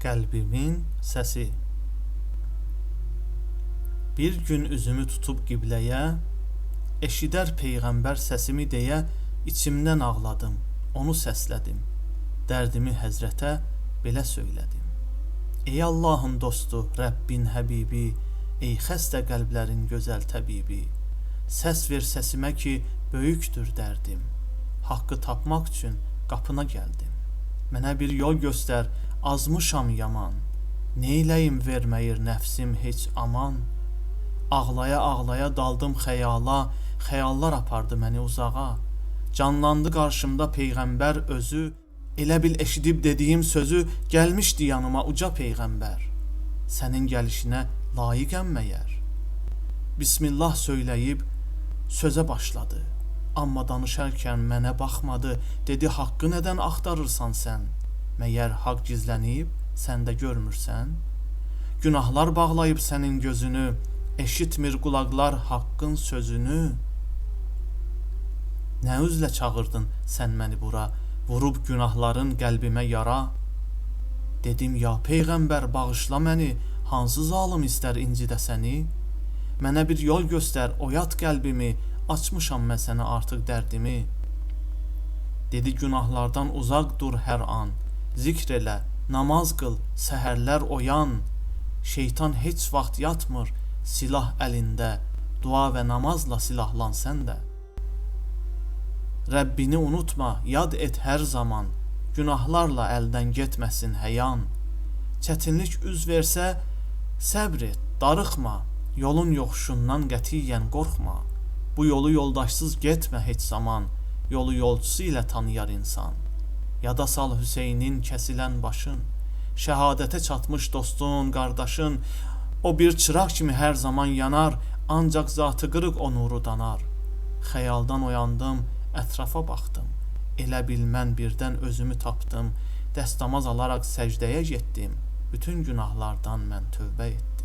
Qəlbimin səsi Bir gün üzümü tutub qibləyə, eşidər peyğəmbər səsimi deyə içimdən ağladım, onu səslədim. Dərdimi həzrətə belə söylədim. Ey Allahın dostu, Rəbbin həbibi, ey xəstə qəlblərin gözəl təbibi, səs ver səsimə ki, böyükdür dərdim. Haqqı tapmaq üçün qapına gəldim. Mənə bir yol göstər, azmışam yaman. Neyləyim verməyir nəfsim heç aman. Ağlaya-ağlaya daldım xəyala, xəyallar apardı məni uzağa. Canlandı qarşımda peyğəmbər özü, elə bil eşidib dediyim sözü gəlmişdi yanıma uca peyğəmbər. Sənin gəlişinə layiqəm məyər? Bismillah söyləyib sözə başladı. Amma danışarkən mənə baxmadı. Dedi: "Haqqı nədən axtarırsan sən? Məyər haqq gizlənib, sən də görmürsən? Günahlar bağlayıb sənin gözünü, eşitmir qulaqlar haqqın sözünü. Nə üzlə çağırdın sən məni bura, vurub günahların qəlbimə yara? Dedim: "Ya peyğəmbər, bağışla məni, hansı zalım istər incidə səni? Mənə bir yol göstər, oyat qəlbimi, açmışam mən sənə artıq dərdimi." Dedi: "Günahlardan uzaq dur hər an. Zikr elə, namaz qıl, səhərlər oyan. Şeytan heç vaxt yatmır, silah əlində. Dua və namazla silahlan sən də." Rəbbini unutma, yad et hər zaman. Günahlarla əldən getməsin həyan. Çətinlik üz versə, səbr et, darıxma. Yolun yoxuşundan qətiyyən qorxma. Bu yolu yoldaşsız getmə heç zaman. Yolu yolçusu ilə tanıyar insan. Yada sal Hüseynin kəsilən başın. Şəhadətə çatmış dostun, qardaşın, o bir çıraq kimi hər zaman yanar, ancaq zatı qırıq o nuru danar. Xəyaldan oyandım, ətrafa baxdım. Elə bil mən birdən özümü tapdım. Dəstəmaz alaraq səcdəyə getdim. Bütün günahlardan mən tövbə etdim.